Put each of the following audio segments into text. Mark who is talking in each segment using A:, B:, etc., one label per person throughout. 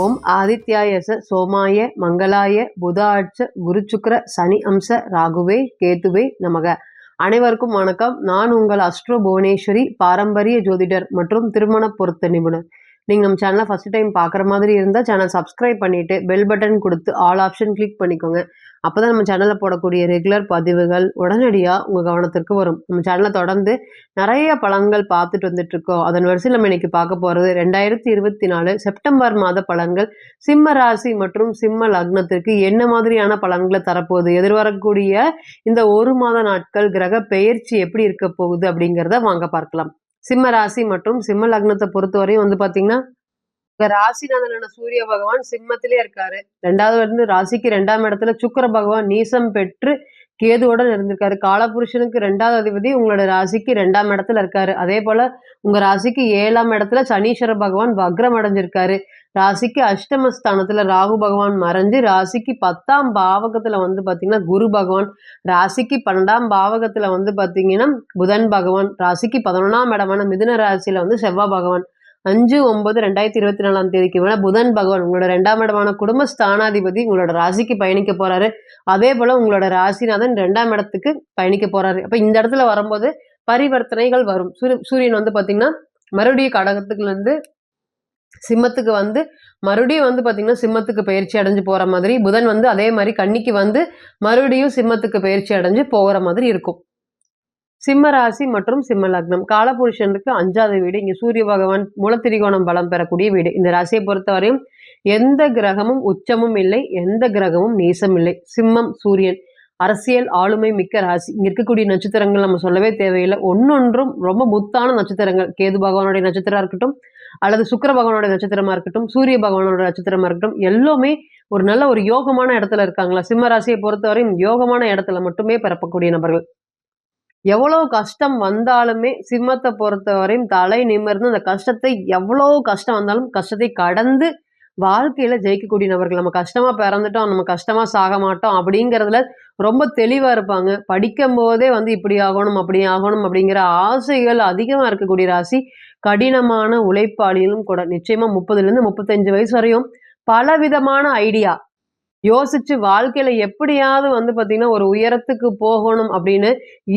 A: ஓம் ஆதித்யாயச சோமாய மங்களாய புதாட்ச குருச்சுக்கர சனி அம்ச ராகுவே கேத்துவே நமக. அனைவருக்கும் வணக்கம். நான் உங்கள் அஸ்ட்ரோ புவனேஸ்வரி பாரம்பரிய ஜோதிடர் மற்றும் திருமண பொருத்த நிபுணர். நீங்கள் நம்ம சேனலை ஃபஸ்ட் டைம் பார்க்குற மாதிரி இருந்தால் சேனல் சப்ஸ்கிரைப் பண்ணிவிட்டு பெல் பட்டன் கொடுத்து ஆல் ஆப்ஷன் கிளிக் பண்ணிக்கோங்க. அப்போ தான் நம்ம சேனலில் போடக்கூடிய ரெகுலர் பதிவுகள் உடனடியாக உங்கள் கவனத்திற்கு வரும். நம்ம சேனலை தொடர்ந்து நிறைய பழங்கள் பார்த்துட்டு வந்துட்டுருக்கோம் அதன் வரிசையில் நம்ம இன்றைக்கி பார்க்க போகிறது ரெண்டாயிரத்தி இருபத்தி நாலு செப்டம்பர் மாத பழங்கள். சிம்ம ராசி மற்றும் சிம்ம லக்னத்திற்கு என்ன மாதிரியான பழங்களை தரப்போகுது? எதிர்வரக்கூடிய இந்த ஒரு மாத நாட்கள் கிரக பெயர்ச்சி எப்படி இருக்க போகுது அப்படிங்கிறத வாங்க பார்க்கலாம். சிம்ம ராசி மற்றும் சிம்ம லக்னத்தை பொறுத்தவரையும் வந்து பார்த்தீங்கன்னா இங்க ராசிநாதனான சூரிய பகவான் சிம்மத்திலே இருக்காரு. ரெண்டாவது வந்து ராசிக்கு ரெண்டாம் இடத்துல சுக்கிர பகவான் நீசம் பெற்று கேதுவோட இருந்திருக்காரு. காலபுருஷனுக்கு ரெண்டாவது அதிபதி உங்களோட ராசிக்கு ரெண்டாம் இடத்துல இருக்காரு. அதே போல உங்க ராசிக்கு ஏழாம் இடத்துல சனீஸ்வர பகவான் வக்ரம் அடைஞ்சிருக்காரு. ராசிக்கு அஷ்டமஸ்தானத்துல ராகு பகவான் மறைஞ்சு ராசிக்கு பத்தாம் பாவகத்துல வந்து பாத்தீங்கன்னா குரு பகவான் ராசிக்கு பன்னெண்டாம் பாவகத்துல வந்து பாத்தீங்கன்னா புதன் பகவான் ராசிக்கு பதினொன்றாம் இடமான மிதுன ராசியில வந்து செவ்வாய் பகவான். அஞ்சு ஒன்பது ரெண்டாயிரத்தி இருபத்தி நாலாம் தேதிக்கு மேல புதன் பகவான் உங்களோட ரெண்டாம் இடமான குடும்ப ஸ்தானாதிபதி உங்களோட ராசிக்கு பயணிக்க போறாரு. அதே போல உங்களோட ராசிநாதன் ரெண்டாம் இடத்துக்கு பயணிக்க போறாரு. அப்ப இந்த இடத்துல வரும்போது பரிவர்த்தனைகள் வரும். சூரிய சூரியன் வந்து பாத்தீங்கன்னா மறுபடியும் கடகத்துக்குலேருந்து சிம்மத்துக்கு வந்து மறுபடியும் வந்து பாத்தீங்கன்னா சிம்மத்துக்கு பயிற்சி அடைஞ்சு போற மாதிரி புதன் வந்து அதே மாதிரி கன்னிக்கு வந்து மறுபடியும் சிம்மத்துக்கு பயிற்சி அடைஞ்சு போகிற மாதிரி இருக்கும். சிம்ம ராசி மற்றும் சிம்ம லக்னம் காலபுருஷனுக்கு அஞ்சாவது வீடு. இங்கே சூரிய பகவான் மூலத்திரிகோணம் பலம் பெறக்கூடிய வீடு. இந்த ராசியை பொறுத்தவரையும் எந்த கிரகமும் உச்சமும் இல்லை எந்த கிரகமும் நீசம் இல்லை. சிம்மம் சூரியன் அரசியல் ஆளுமை மிக்க ராசி. இங்க இருக்கக்கூடிய நட்சத்திரங்கள் நம்ம சொல்லவே தேவையில்லை. ஒன்னொன்றும் ரொம்ப முத்தான நட்சத்திரங்கள். கேது பகவானுடைய நட்சத்திரம் இருக்கட்டும் அல்லது சுக்கர பகவானுடைய நட்சத்திரமா இருக்கட்டும் சூரிய பகவானோட நட்சத்திரமா இருக்கட்டும் எல்லாமே ஒரு நல்ல ஒரு யோகமான இடத்துல இருக்காங்களா? சிம்ம ராசியை பொறுத்தவரையும் யோகமான இடத்துல மட்டுமே பிறப்பக்கூடிய நபர்கள். எவ்வளோ கஷ்டம் வந்தாலுமே சிம்மத்தை பொறுத்தவரையும் தலை நிமிர்ந்து அந்த கஷ்டத்தை எவ்வளோ கஷ்டம் வந்தாலும் கஷ்டத்தை கடந்து வாழ்க்கையில ஜெயிக்கக்கூடிய நபர்கள். நம்ம கஷ்டமா பிறந்துட்டோம் நம்ம கஷ்டமா சாக மாட்டோம் அப்படிங்கிறதுல ரொம்ப தெளிவா இருப்பாங்க. படிக்கும் போதே வந்து இப்படி ஆகணும் அப்படி ஆகணும் அப்படிங்கிற ஆசைகள் அதிகமா இருக்கக்கூடிய ராசி கடினமான உழைப்பாளிகளும் கூட. நிச்சயமா முப்பதுல இருந்து முப்பத்தஞ்சு வயசு வரையும் பலவிதமான ஐடியா யோசிச்சு வாழ்க்கையில எப்படியாவது வந்து பாத்தீங்கன்னா ஒரு உயரத்துக்கு போகணும் அப்படின்னு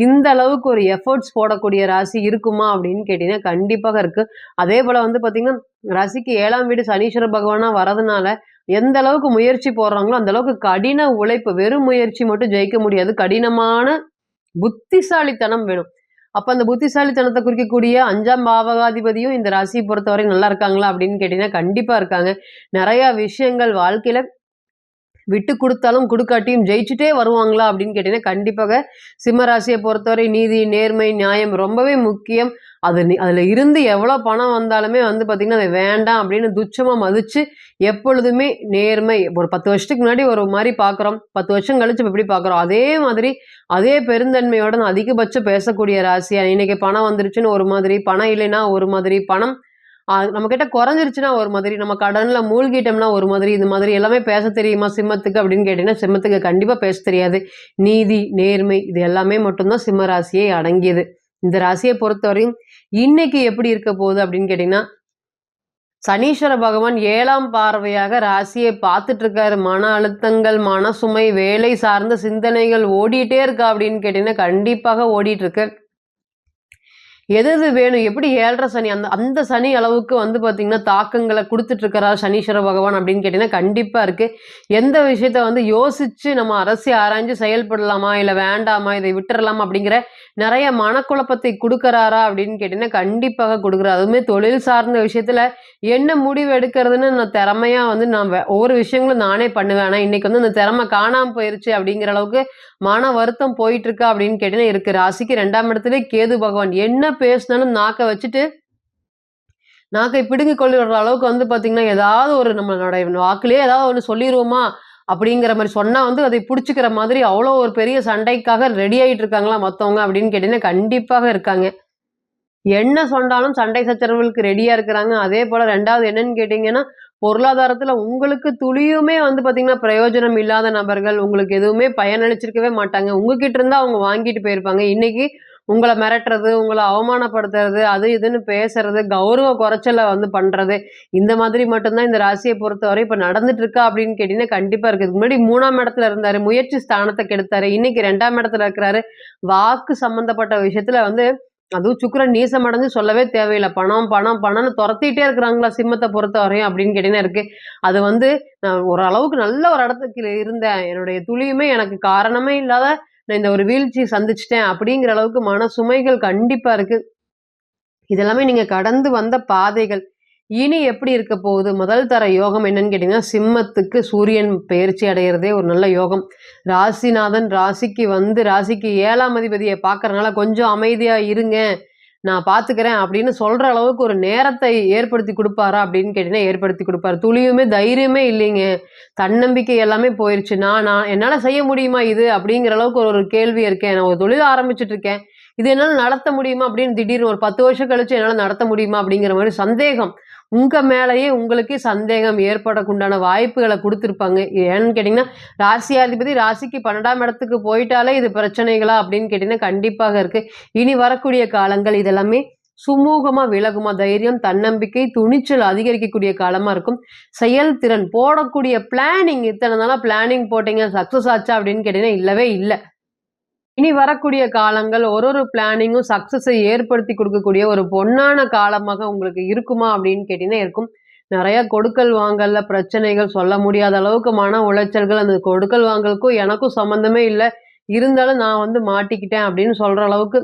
A: இந்த அளவுக்கு ஒரு எஃபர்ட்ஸ் போடக்கூடிய ராசி இருக்குமா அப்படின்னு கேட்டீங்கன்னா கண்டிப்பாக இருக்கு. அதே போல வந்து பாத்தீங்கன்னா ராசிக்கு ஏழாம் வீடு சனீஸ்வர பகவானா வரதுனால எந்த அளவுக்கு முயற்சி போடுறாங்களோ அந்த அளவுக்கு கடின உழைப்பு வெறும் முயற்சி மட்டும் ஜெயிக்க முடியாது. கடினமான புத்திசாலித்தனம் வேணும். அப்ப அந்த புத்திசாலித்தனத்தை குறிக்கக்கூடிய அஞ்சாம் பாவகாதிபதியும் இந்த ராசியை பொறுத்தவரை நல்லா இருக்காங்களா அப்படின்னு கேட்டீங்கன்னா கண்டிப்பா இருக்காங்க. நிறைய விஷயங்கள் வாழ்க்கையில விட்டு கொடுத்தாலும் கொடுக்காட்டியும் ஜெயிச்சுட்டே வருவாங்களா அப்படின்னு கேட்டீங்கன்னா கண்டிப்பாக சிம்ம ராசியை பொறுத்தவரை நீதி நேர்மை நியாயம் ரொம்பவே முக்கியம். அது அதில் இருந்து எவ்வளோ பணம் வந்தாலுமே வந்து பார்த்திங்கன்னா அதை வேண்டாம் அப்படின்னு துச்சமாக மதித்து எப்பொழுதுமே நேர்மை. ஒரு பத்து வருஷத்துக்கு முன்னாடி ஒரு மாதிரி பார்க்குறோம் பத்து வருஷம் கழிச்சு இப்ப எப்படி பார்க்குறோம் அதே மாதிரி அதே பெருந்தன்மையோட அதிகபட்சம் பேசக்கூடிய ராசியா இன்றைக்கி பணம் வந்துருச்சுன்னு ஒரு மாதிரி பணம் இல்லைன்னா ஒரு மாதிரி பணம் நம்ம கிட்ட குறைஞ்சிருச்சுன்னா ஒரு மாதிரி நம்ம கடனில் மூழ்கிட்டோம்னா ஒரு மாதிரி இது மாதிரி எல்லாமே பேச தெரியுமா? சிம்மத்துக்கு அப்படின்னு கேட்டீங்கன்னா சிம்மத்துக்கு கண்டிப்பாக பேச தெரியாது. நீதி நேர்மை இது எல்லாமே மட்டும்தான் சிம்ம ராசியை அடங்கியது. இந்த ராசியை பொறுத்தவரையும் இன்னைக்கு எப்படி இருக்க போகுது அப்படின்னு கேட்டீங்கன்னா சனீஸ்வர பகவான் ஏழாம் பார்வையாக ராசியை பார்த்துட்டு இருக்காரு மன அழுத்தங்கள் மனசுமை வேலை சார்ந்த சிந்தனைகள் ஓடிட்டே இருக்கா அப்படின்னு கேட்டீங்கன்னா கண்டிப்பாக ஓடிட்டு இருக்கு எது எது வேணும்? எப்படி ஏழரை சனி? அந்த அந்த சனி அளவுக்கு வந்து பார்த்திங்கன்னா தாக்கங்களை கொடுத்துட்டு இருக்கிறா சனீஸ்வர பகவான் அப்படின்னு கேட்டிங்கன்னா கண்டிப்பாக இருக்குது எந்த விஷயத்த வந்து யோசித்து நம்ம அரசி ஆராய்ஞ்சு செயல்படலாமா? இல்லை வேண்டாமா? இதை விட்டுறலாமா? அப்படிங்கிற நிறைய மனக்குழப்பத்தை கொடுக்குறாரா அப்படின்னு கேட்டிங்கன்னா கண்டிப்பாக கொடுக்குறாரு. அதுவுமே தொழில் சார்ந்த விஷயத்தில் என்ன முடிவு எடுக்கிறதுன்னு நான் திறமையாக வந்து நான் வே- ஒவ்வொரு விஷயங்களும் நானே பண்ணுவேன். ஆனால் இன்றைக்கி வந்து அந்த திறமை காணாமல் போயிருச்சு அப்படிங்கிற அளவுக்கு மன வருத்தம் போயிட்டுருக்கா அப்படின்னு கேட்டிங்கன்னா இருக்குது ராசிக்கு ரெண்டாம் இடத்துல கேது பகவான். என்ன பேசினாலும் நாக்க வச்சுட்டு நாக்கை பிடுங்கி கொள்ளுற அளவுக்கு வந்து பாத்தீங்கன்னா ஏதாவது ஒரு நம்மளோட வாக்குலேயே ஏதாவது ஒன்று சொல்லிடுவோமா அப்படிங்கிற மாதிரி சொன்னா வந்து அதை பிடிச்சிக்கிற மாதிரி அவ்வளோ ஒரு பெரிய சண்டைக்காக ரெடி ஆயிட்டு இருக்காங்களா மற்றவங்க அப்படின்னு கேட்டிங்கன்னா கண்டிப்பாக இருக்காங்க. என்ன சொன்னாலும் சண்டை சச்சரவுகளுக்கு ரெடியா இருக்கிறாங்க. அதே போல ரெண்டாவது என்னன்னு கேட்டீங்கன்னா பொருளாதாரத்துல உங்களுக்கு துளியுமே வந்து பாத்தீங்கன்னா பிரயோஜனம் இல்லாத நபர்கள் உங்களுக்கு எதுவுமே பயனளிச்சிருக்கவே மாட்டாங்க. உங்ககிட்ட இருந்தால் அவங்க வாங்கிட்டு போயிருப்பாங்க. இன்னைக்கு உங்களை மிரட்டுறது, உங்களை அவமானப்படுத்துறது, அது இதுன்னு பேசுறது, கௌரவ குறைச்சல வந்து பண்றது, இந்த மாதிரி மட்டும்தான் இந்த ராசியை பொறுத்தவரை இப்ப நடந்துட்டு இருக்கா அப்படின்னு கேட்டீங்கன்னா, கண்டிப்பா இருக்கு. இதுக்கு முன்னாடி மூணாம் இடத்துல இருந்தாரு. முயற்சி ஸ்தானத்தை கெடுத்தாரு. இன்னைக்கு ரெண்டாம் இடத்துல இருக்கிறாரு. வாக்கு சம்மந்தப்பட்ட விஷயத்துல வந்து அதுவும் சுக்கிர நீசம் அடைஞ்சு சொல்லவே தேவையில்லை பணம், பணம், பணம்னு துரத்திட்டே இருக்கிறாங்களா சிம்மத்தை பொறுத்த வரையும் அப்படின்னு கேட்டீங்கன்னா இருக்கு. அது வந்து நான் ஓரளவுக்கு நல்ல ஒரு இடத்துக்கு இருந்தேன். என்னுடைய துளியுமே எனக்கு காரணமே இல்லாத நான் இந்த ஒரு வீழ்ச்சியை சந்திச்சிட்டேன் அப்படிங்கிற அளவுக்கு மன சுமைகள் கண்டிப்பா இருக்கு. இதெல்லாமே நீங்க கடந்து வந்த பாதைகள். இனி எப்படி இருக்க போகுது? முதல் தர யோகம் என்னன்னு கேட்டீங்கன்னா, சிம்மத்துக்கு சூரியன் பயிற்சி அடைகிறதே ஒரு நல்ல யோகம். ராசிநாதன் ராசிக்கு வந்து ராசிக்கு 7ஆம் அதிபதிய பார்க்கறனால கொஞ்சம் அமைதியாக இருங்க. நான் பார்த்துக்கிறேன் அப்படின்னு சொல்கிற அளவுக்கு ஒரு நேரத்தை ஏற்படுத்தி கொடுப்பாரா அப்படின்னு கேட்டீங்கன்னா, ஏற்படுத்தி கொடுப்பாரு துளியுமே தைரியமே இல்லைங்க. தன்னம்பிக்கை எல்லாமே போயிடுச்சு நான் நான் என்னால் செய்ய முடியுமா இது? அப்படிங்கிற அளவுக்கு ஒரு கேள்வி இருக்கேன். நான் ஒரு தொழில் ஆரம்பிச்சுட்டு இருக்கேன். இது என்னால் நடத்த முடியுமா? அப்படின்னு திடீர்னு ஒரு 10 வருஷம் கழிச்சு என்னால் நடத்த முடியுமா? அப்படிங்கிற மாதிரி சந்தேகம். உங்கள் மேலேயே உங்களுக்கே சந்தேகம் ஏற்படக்குண்டான வாய்ப்புகளை கொடுத்துருப்பாங்க ஏன்னு கேட்டிங்கன்னா ராசியாதிபதி ராசிக்கு 12ஆம் இடத்துக்கு போயிட்டாலே இது பிரச்சனைகளா? அப்படின்னு கேட்டிங்கன்னா கண்டிப்பாக இருக்குது இனி வரக்கூடிய காலங்கள் இதெல்லாமே சுமூகமாக விலகுமா? தைரியம், தன்னம்பிக்கை, துணிச்சல் அதிகரிக்கக்கூடிய காலமாக இருக்கும். செயல்திறன் போடக்கூடிய பிளானிங் இத்தனை நாளாக பிளானிங் போட்டீங்க. சக்ஸஸ் ஆச்சா? அப்படின்னு கேட்டிங்கன்னா இல்லவே இல்லை இனி வரக்கூடிய காலங்கள் ஒரு ஒரு பிளானிங்கும் சக்ஸஸை ஏற்படுத்தி கொடுக்கக்கூடிய ஒரு பொன்னான காலமாக உங்களுக்கு இருக்குமா? அப்படின்னு கேட்டீங்கன்னா இருக்கும். நிறைய கொடுக்கல் வாங்கல்ல பிரச்சனைகள் சொல்ல முடியாத அளவுக்கு மன உளைச்சல்கள். அந்த கொடுக்கல் வாங்கலுக்கும் எனக்கும் சம்மந்தமே இல்லை இருந்தாலும் நான் வந்து மாட்டிக்கிட்டேன் அப்படின்னு சொல்ற அளவுக்கு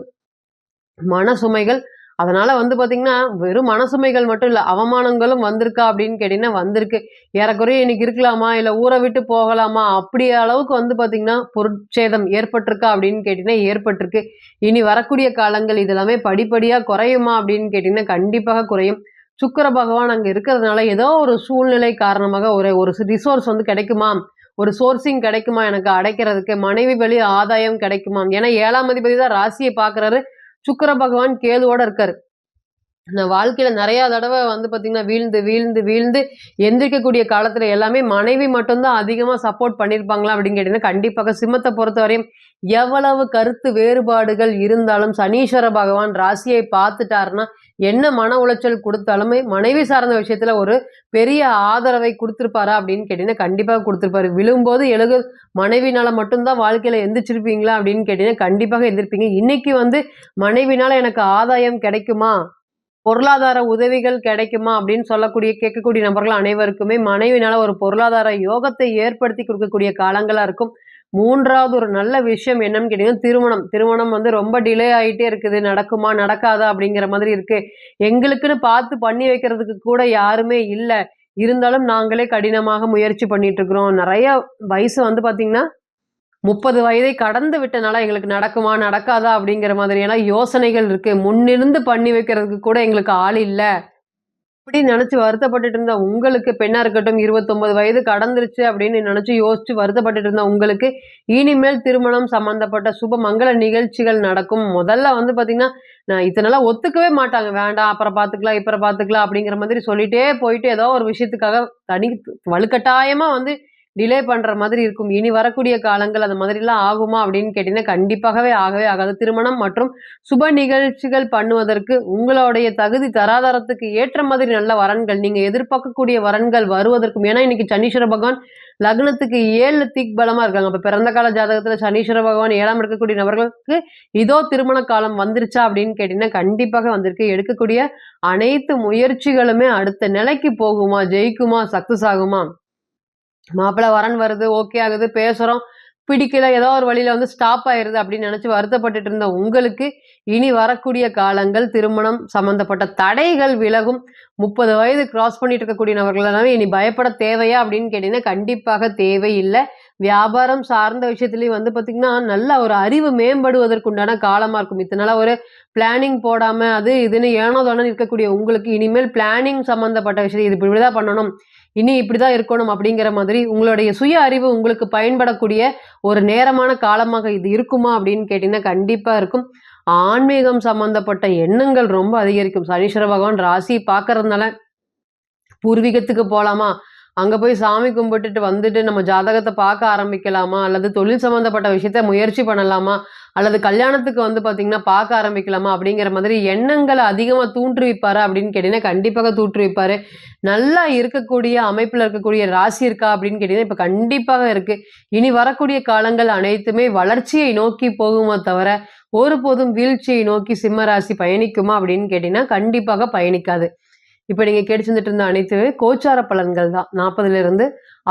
A: மன சுமைகள். அதனால் வந்து பார்த்திங்கன்னா வெறும் மனசுமைகள் மட்டும் இல்லை அவமானங்களும் வந்திருக்கா அப்படின்னு கேட்டிங்கன்னா வந்திருக்கு. ஏறக்குறைய இன்னைக்கு இருக்கலாமா? இல்லை ஊரை விட்டு போகலாமா? அப்படி அளவுக்கு வந்து பார்த்தீங்கன்னா, பொருட்சேதம் ஏற்பட்டிருக்கா அப்படின்னு கேட்டிங்கன்னா ஏற்பட்டிருக்கு. இனி வரக்கூடிய காலங்கள் இதெல்லாமே படிப்படியாக குறையுமா? அப்படின்னு கேட்டிங்கன்னா கண்டிப்பாக குறையும். சுக்கிர பகவான் அங்கே இருக்கிறதுனால, ஏதோ ஒரு சூழ்நிலை காரணமாக ஒரு ஒரு ரிசோர்ஸ் வந்து கிடைக்குமா? ஒரு சோர்சிங் கிடைக்குமா எனக்கு அடைக்கிறதுக்கு? மனைவி வழி ஆதாயம் கிடைக்குமா? ஏன்னா ஏழாம் அதிபதி தான் ராசியை பார்க்குறாரு. சுக்கிர பகவான் கேதுவோட இருக்காரு. நான் வாழ்க்கையில நிறையா தடவை வந்து பார்த்திங்கன்னா வீழ்ந்து, வீழ்ந்து, வீழ்ந்து எந்திரிக்கக்கூடிய காலத்துல எல்லாமே மனைவி மட்டும்தான் அதிகமாக அதிகமா சப்போர்ட் பண்ணியிருப்பாங்களா? அப்படின்னு கேட்டீங்கன்னா, கண்டிப்பாக சிம்மத்தை பொறுத்தவரையும் எவ்வளவு கருத்து வேறுபாடுகள் இருந்தாலும் சனீஸ்வர பகவான் ராசியை பார்த்துட்டாருன்னா, என்ன மன உளைச்சல் கொடுத்தாலுமே மனைவி சார்ந்த விஷயத்துல ஒரு பெரிய ஆதரவை கொடுத்துருப்பாரா அப்படின்னு கேட்டீங்கன்னா, கண்டிப்பாக கொடுத்துருப்பாரு விழும்போது எழுகு மனைவினால மட்டும்தான் வாழ்க்கையில் வாழ்க்கையில எந்திரிச்சிருப்பீங்களா? அப்படின்னு கேட்டீங்கன்னா, கண்டிப்பாக எந்திரிப்பீங்க. இன்னைக்கு வந்து மனைவினால எனக்கு ஆதாயம் கிடைக்குமா? பொருளாதார உதவிகள் கிடைக்குமா? அப்படின்னு சொல்லக்கூடிய கேட்கக்கூடிய நபர்கள் அனைவருக்குமே மனைவினால ஒரு பொருளாதார யோகத்தை ஏற்படுத்தி கொடுக்கக்கூடிய காலங்களா இருக்கும். மூன்றாவது ஒரு நல்ல விஷயம் என்னன்னு கேட்டீங்கன்னா, திருமணம். திருமணம் வந்து ரொம்ப டிலே ஆகிட்டே இருக்குது. நடக்குமா? நடக்காதா? அப்படிங்கிற மாதிரி இருக்கு. எங்களுக்குன்னு பார்த்து பண்ணி வைக்கிறதுக்கு கூட யாருமே இல்லை இருந்தாலும் நாங்களே கடினமாக முயற்சி பண்ணிட்டு இருக்கிறோம். நிறைய வயசு வந்து பார்த்தீங்கன்னா, 30 வயதை கடந்து விட்டனால எங்களுக்கு நடக்குமா? நடக்காதா? அப்படிங்கிற மாதிரியான யோசனைகள் இருக்கு. முன்னிருந்து பண்ணி வைக்கிறதுக்கு கூட எங்களுக்கு ஆள் இல்லை இப்படி நினச்சி வருத்தப்பட்டுட்டு இருந்த உங்களுக்கு பெண்ணா இருக்கட்டும், 29 வயது கடந்துருச்சு அப்படின்னு நினச்சி யோசிச்சு வருத்தப்பட்டுட்டு இருந்த உங்களுக்கு, இனிமேல் திருமணம் சம்மந்தப்பட்ட சுப மங்கள நிகழ்ச்சிகள் நடக்கும். முதல்ல வந்து பார்த்திங்கன்னா நான் இத்தன ஒத்துக்கவே மாட்டாங்க. வேண்டாம் அப்புறம் பார்த்துக்கலாம், இப்பறம் பார்த்துக்கலாம் அப்படிங்கிற மாதிரி சொல்லிட்டே போயிட்டு ஏதோ ஒரு விஷயத்துக்காக தனி வலுக்கட்டாயமா வந்து டிலே பண்ணுற மாதிரி இருக்கும். இனி வரக்கூடிய காலங்கள் அந்த மாதிரிலாம் ஆகுமா? அப்படின்னு கேட்டிங்கன்னா கண்டிப்பாகவே ஆகவே ஆகாது. திருமணம் மற்றும் சுப நிகழ்ச்சிகள் பண்ணுவதற்கு உங்களுடைய தகுதி தராதரத்துக்கு ஏற்ற மாதிரி நல்ல வரன்கள், நீங்கள் எதிர்பார்க்கக்கூடிய வரன்கள் வருவதற்கும் ஏன்னா இன்னைக்கு சனீஸ்வர பகவான் லக்னத்துக்கு 7 திக்பலமா இருக்காங்க. அப்போ பிறந்த கால ஜாதகத்தில் சனீஸ்வர பகவான் ஏழாம் இருக்கக்கூடிய நபர்களுக்கு இதோ திருமண காலம் வந்துருச்சா? அப்படின்னு கேட்டிங்கன்னா கண்டிப்பாக வந்திருக்கு. எடுக்கக்கூடிய அனைத்து முயற்சிகளுமே அடுத்த நிலைக்கு போகுமா? ஜெயிக்குமா? சக்ஸஸ் ஆகுமா? மாப்பிள்ளை வரன் வருது, ஓகே ஆகுது, பேசுறோம். பிடிக்கல, ஏதோ ஒரு வழியில வந்து ஸ்டாப் ஆயிருது அப்படின்னு நினச்சி வருத்தப்பட்டுட்டு இருந்த உங்களுக்கு, இனி வரக்கூடிய காலங்கள் திருமணம் சம்மந்தப்பட்ட தடைகள் விலகும். 30 வயது கிராஸ் பண்ணிட்டு இருக்கக்கூடிய நபர்கள் எல்லாமே இனி பயப்பட தேவையா? அப்படின்னு கேட்டீங்கன்னா, கண்டிப்பாக தேவை வியாபாரம் சார்ந்த விஷயத்துலேயும் வந்து பார்த்தீங்கன்னா, நல்ல ஒரு அறிவு மேம்படுவதற்கு உண்டான இருக்கும். இத்தனால ஒரு பிளானிங் போடாமல் அது இதுன்னு ஏனோ தானே இருக்கக்கூடிய உங்களுக்கு, இனிமேல் பிளானிங் சம்மந்தப்பட்ட விஷயம் இது இப்படிதான் பண்ணணும். இனி இப்படி தான் இருக்கணும் அப்படிங்கிற மாதிரி உங்களுடைய சுய அறிவு உங்களுக்கு பயன்படக்கூடிய ஒரு நேரமான காலமாக இது இருக்குமா? அப்படின்னு கேட்டிங்கன்னா கண்டிப்பாக இருக்கும். ஆன்மீகம் சம்மந்தப்பட்ட எண்ணங்கள் ரொம்ப அதிகரிக்கும். சனீஸ்வர பகவான் ராசி பார்க்கறதுனால, பூர்வீகத்துக்கு போகலாமா அங்க போய் சாமி கும்பிட்டுட்டு வந்துட்டு நம்ம ஜாதகத்தை பார்க்க ஆரம்பிக்கலாமா? அல்லது தொழில் சம்மந்தப்பட்ட விஷயத்த முயற்சி பண்ணலாமா? அல்லது கல்யாணத்துக்கு வந்து பார்த்தீங்கன்னா, பார்க்க ஆரம்பிக்கலாமா? அப்படிங்கிற மாதிரி எண்ணங்களை அதிகமா தூற்றுவிப்பார் அப்படின்னு கேட்டீங்கன்னா, கண்டிப்பாக தூற்றுவிப்பாரு. நல்லா இருக்கக்கூடிய அமைப்புல இருக்கக்கூடிய ராசி இருக்கா? அப்படின்னு கேட்டீங்கன்னா, இப்ப கண்டிப்பாக இருக்கு. இனி வரக்கூடிய காலங்கள் அனைத்துமே வளர்ச்சியை நோக்கி போகுமோ தவிர, ஒருபோதும் வீழ்ச்சியை நோக்கி சிம்ம ராசி பயணிக்குமா? அப்படின்னு கேட்டீங்கன்னா, கண்டிப்பாக பயணிக்காது. இப்போ நீங்கள் கேட்டு செஞ்சுட்டு இருந்த அனைத்துமே கோச்சார பலன்கள் தான். 40லிருந்து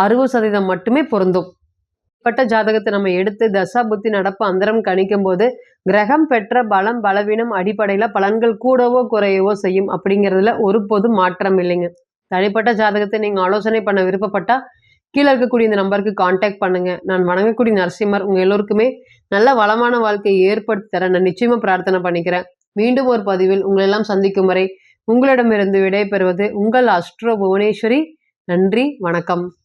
A: 60% மட்டுமே பொருந்தும். பட்ட ஜாதகத்தை நம்ம எடுத்து தசா, புத்தி, நடப்பு, அந்தரம் கணிக்கும்போது, கிரகம் பெற்ற பலம், பலவீனம் அடிப்படையில் பலன்கள் கூடவோ, குறையவோ செய்யும் அப்படிங்கிறதுல ஒருபோதும் மாற்றம் இல்லைங்க. தனிப்பட்ட ஜாதகத்தை நீங்கள் ஆலோசனை பண்ண விருப்பப்பட்டால் கீழே இருக்கக்கூடிய இந்த நம்பருக்கு காண்டாக்ட் பண்ணுங்க. நான் வணங்கக்கூடிய நரசிம்மர் உங்க எல்லோருக்குமே நல்ல வளமான வாழ்க்கையை ஏற்படுத்தி தர நான் நிச்சயமா பிரார்த்தனை பண்ணிக்கிறேன். மீண்டும் ஒரு பதிவில் உங்களெல்லாம் சந்திக்கும் வரை, உங்களிடமிருந்து விடைபெறுவது உங்கள் அஸ்ட்ரோ புவனேஸ்வரி. நன்றி, வணக்கம்.